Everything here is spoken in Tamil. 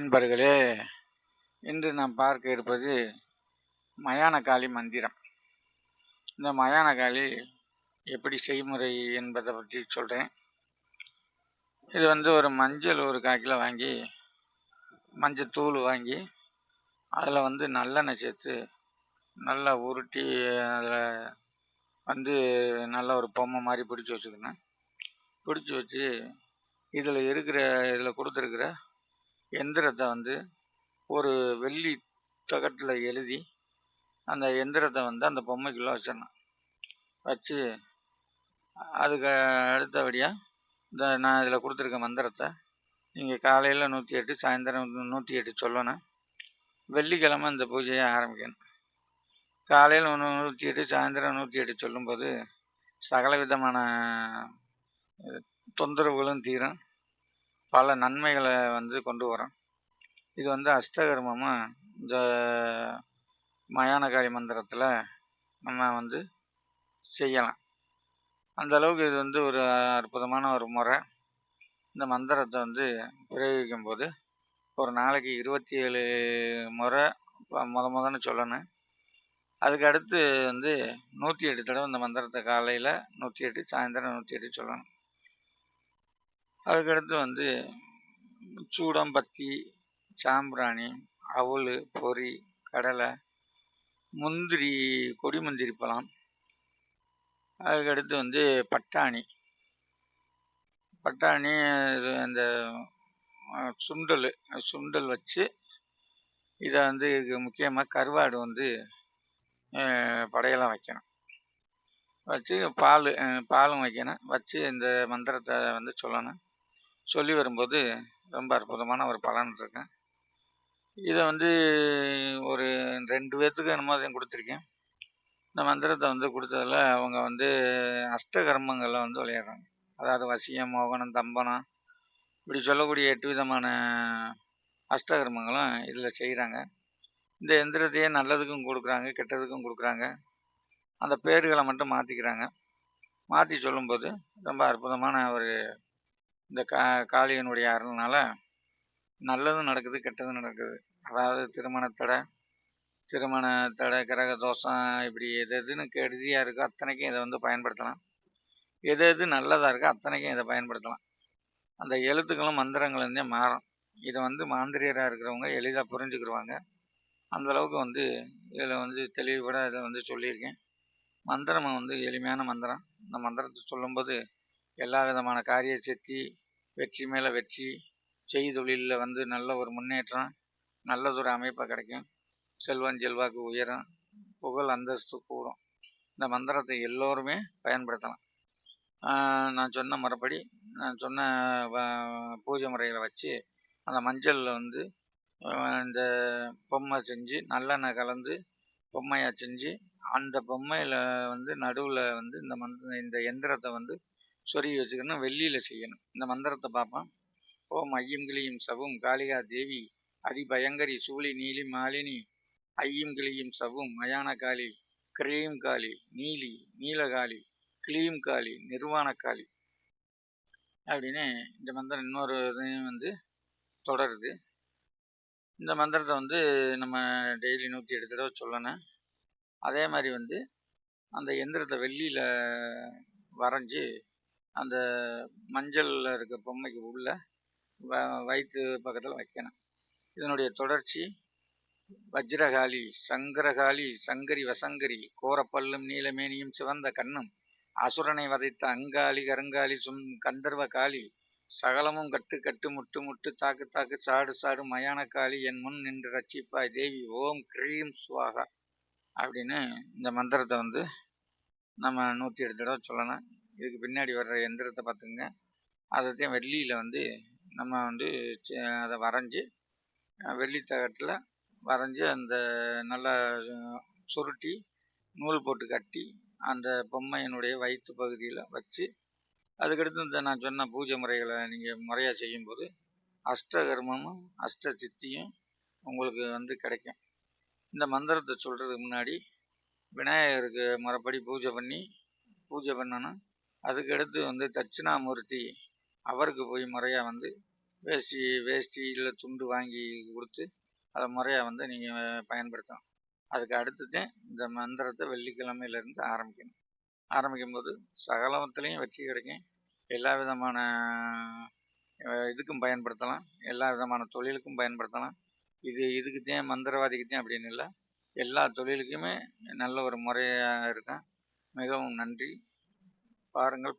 நண்பர்களே இன்று நாம் பார்க்க இருப்பது மயானகாளி மந்திரம். இந்த மயானகாளி எப்படி செய்முறை என்பதை பற்றி சொல்கிறேன் இது வந்து ஒரு மஞ்சள் ஒரு கால் கிலோ வாங்கி மஞ்சள் தூள் வாங்கி அதில் வந்து நல்லெண்ணெய் சேர்த்து நல்லா உருட்டி அதில் வந்து நல்ல ஒரு பொம்மை மாதிரி பிடிச்சி வச்சுக்கணும். பிடிச்சி வச்சு இதில் இருக்கிற இதில் கொடுத்துருக்குற எந்திரத்தை வந்து ஒரு வெள்ளி தகட்டில் எழுதி அந்த எந்திரத்தை வந்து அந்த பொம்மைக்குள்ளே வச்சிடணும். வச்சு அதுக்கு அடுத்தபடியாக இந்த நான் இதில் கொடுத்துருக்க மந்திரத்தை நீங்கள் காலையில் நூற்றி எட்டு சாயந்தரம் நூற்றி எட்டு சொல்லணும். வெள்ளிக்கிழமை இந்த பூஜையை ஆரம்பிக்கணும். காலையில் ஒன்று நூற்றி எட்டு சாயந்தரம் நூற்றி எட்டு சொல்லும்போது சகல விதமான தொந்தரவுகளும் தீரும். பல நன்மைகளை வந்து கொண்டு வரும். இது வந்து அஷ்டகர்மமாக இந்த மயானகாளி மந்திரத்தில் நம்ம வந்து செய்யலாம். அந்த அளவுக்கு இது வந்து ஒரு அற்புதமான ஒரு முறை. இந்த மந்திரத்தை வந்து பிரயோகிக்கும் போது ஒரு நாளைக்கு இருபத்தி ஏழு முறை முத முதன்னு சொல்லணும். அதுக்கு அடுத்து வந்து நூற்றி எட்டு தடவை இந்த மந்திரத்தை காலையில் நூற்றி எட்டு சாயந்தரம் நூற்றி எட்டு சொல்லணும். அதுக்கடுத்து வந்து சூடம்பத்தி சாம்பிராணி அவல் பொரி கடலை முந்திரி கொடி முந்திரி பழம். அதுக்கடுத்து வந்து பட்டாணி. பட்டாணி இது அந்த சுண்டல் சுண்டல் வச்சு இதை வந்து இதுக்கு முக்கியமாக கருவாடு வந்து படையெல்லாம் வைக்கணும். வச்சு பால் பாலும் வைக்கணும். வச்சு இந்த மந்திரத்தை வந்து சொல்லணும். சொல்லி வரும்போது ரொம்ப அற்புதமான ஒரு பலன் இருக்கு. இதை வந்து ஒரு ரெண்டு பேர்த்துக்கு என்னமோ அதை கொடுத்துருக்கேன். இந்த மந்திரத்தை வந்து கொடுத்ததில் அவங்க வந்து அஷ்டகர்மங்களில் வந்து விளையாடுறாங்க. அதாவது வசியம் மோகனம் தம்பனம் இப்படி சொல்லக்கூடிய எட்டு விதமான அஷ்டகர்மங்களும் இதில் செய்கிறாங்க இந்த எந்திரத்தையே நல்லதுக்கும் கொடுக்குறாங்க கெட்டதுக்கும் கொடுக்குறாங்க. அந்த பேர்களை மட்டும் மாற்றிக்கிறாங்க மாற்றி சொல்லும்போது ரொம்ப அற்புதமான ஒரு இந்த கா காளியனுடைய அருள்னால நல்லதும் நடக்குது கெட்டதும் நடக்குது. அதாவது திருமண தடை திருமண தடை கிரக தோஷம் இப்படி எது எதுன்னு கெடுதியாக இருக்கோ அத்தனைக்கும் இதை வந்து பயன்படுத்தலாம். எது எது நல்லதாக இருக்கோ அத்தனைக்கும் இதை பயன்படுத்தலாம். அந்த எழுத்துக்களும் மந்திரங்கள்லேருந்தே மாறும். இதை வந்து மாந்திரியராக இருக்கிறவங்க எளிதாக புரிஞ்சுக்கிடுவாங்க அந்தளவுக்கு வந்து இதில் வந்து தெளிவுபட இதை வந்து சொல்லியிருக்கேன். மந்திரம் வந்து எளிமையான மந்திரம். இந்த மந்திரத்தை சொல்லும்போது எல்லா விதமான காரிய சித்தி வெற்றி மேலே வெற்றி செய்தொழிலில் வந்து நல்ல ஒரு முன்னேற்றம் நல்லதொரு அமைப்பாக கிடைக்கும். செல்வன் செல்வாக்கு உயரும் புகழ் அந்தஸ்து கூடும். இந்த மந்திரத்தை எல்லோருமே பயன்படுத்தலாம். நான் சொன்ன மறுபடி நான் சொன்ன பூஜை முறைகளை வச்சு அந்த மஞ்சளில் வந்து இந்த பொம்மை செஞ்சு நல்லெண்ணெய் கலந்து பொம்மையாக செஞ்சு அந்த பொம்மையில் வந்து நடுவில் வந்து இந்த மந்த இந்த எந்திரத்தை வந்து சொருகி வச்சுக்கணும் வெள்ளியில் செய்யணும். இந்த மந்திரத்தை பார்ப்போம். ஓம் ஐயம் கிளியும் சவும் காளிகா தேவி அடிபயங்கரி சூழி நீலி மாலினி. ஐயம் கிளியும் சவும் மயான காளி கிரீம் காளி நீலி நீலகாளி கிளீம் காளி நிர்வாண காளி. அப்படின்னு இந்த மந்திரம் இன்னொரு இதையும் வந்து தொடருது. இந்த மந்திரத்தை வந்து நம்ம டெய்லி நூற்றி எட்டு தடவை சொல்லணும். அதே மாதிரி வந்து அந்த எந்திரத்தை வெள்ளியில் வரைஞ்சி அந்த மஞ்சளில் இருக்க பொம்மைக்கு உள்ளே வ வயிற்று பக்கத்தில் வைக்கணும். இதனுடைய தொடர்ச்சி வஜ்ரகாளி சங்கரகாளி சங்கரி வசங்கரி கோரப்பல்லும் நீலமேனியும் சிவந்த கண்ணும் அசுரனை வதைத்த அங்காளி கருங்காலி சும் கந்தர்வ காளி சகலமும் கட்டு கட்டு முட்டு முட்டு தாக்கு தாக்கு சாடு சாடு மயான காளி என் முன் நின்று ரட்சிப்பாய் தேவி ஓம் கிரீம் சுவாகா அப்படின்னு இந்த மந்திரத்தை வந்து நம்ம நூற்றி எட்டு தடவை சொல்லணும். இதுக்கு பின்னாடி வர்ற எந்திரத்தை பார்த்துங்க அதைத்தையும் வெள்ளியில் வந்து நம்ம வந்து அதை வரைஞ்சி வெள்ளி தகட்டில் வரைஞ்சி அந்த நல்லா சுருட்டி நூல் போட்டு கட்டி அந்த பொம்மையினுடைய வயிற்று பகுதியில் வச்சு அதுக்கடுத்து இந்த நான் சொன்ன பூஜை முறைகளை நீங்கள் முறையாக செய்யும்போது அஷ்டகர்மமும் அஷ்ட சித்தியும் உங்களுக்கு வந்து கிடைக்கும். இந்த மந்திரத்தை சொல்கிறதுக்கு முன்னாடி விநாயகருக்கு முறைப்படி பூஜை பண்ணி பூஜை பண்ணணும். அதுக்கடுத்து வந்து தட்சிணாமூர்த்தி அவருக்கு போய் முறையாக வந்து வேஷ்டி வேஷ்டி இல்லை துண்டு வாங்கி கொடுத்து அதை முறையாக வந்து நீங்கள் பயன்படுத்தணும். அதுக்கு அடுத்தது இந்த மந்திரத்தை வெள்ளிக்கிழமையிலேருந்து ஆரம்பிக்கணும். ஆரம்பிக்கும் போது சகலத்துலேயும் வெற்றி கிடைக்கும். எல்லா விதமான இதுக்கும் பயன்படுத்தலாம். எல்லா விதமான தொழிலுக்கும் பயன்படுத்தலாம். இது இதுக்குத்தான் மந்திரவாதிக்குத்தையும் அப்படின்னு இல்லை. எல்லா தொழிலுக்குமே நல்ல ஒரு முறையாக இருக்கும் மிகவும் நன்றி. பாருங்கள்.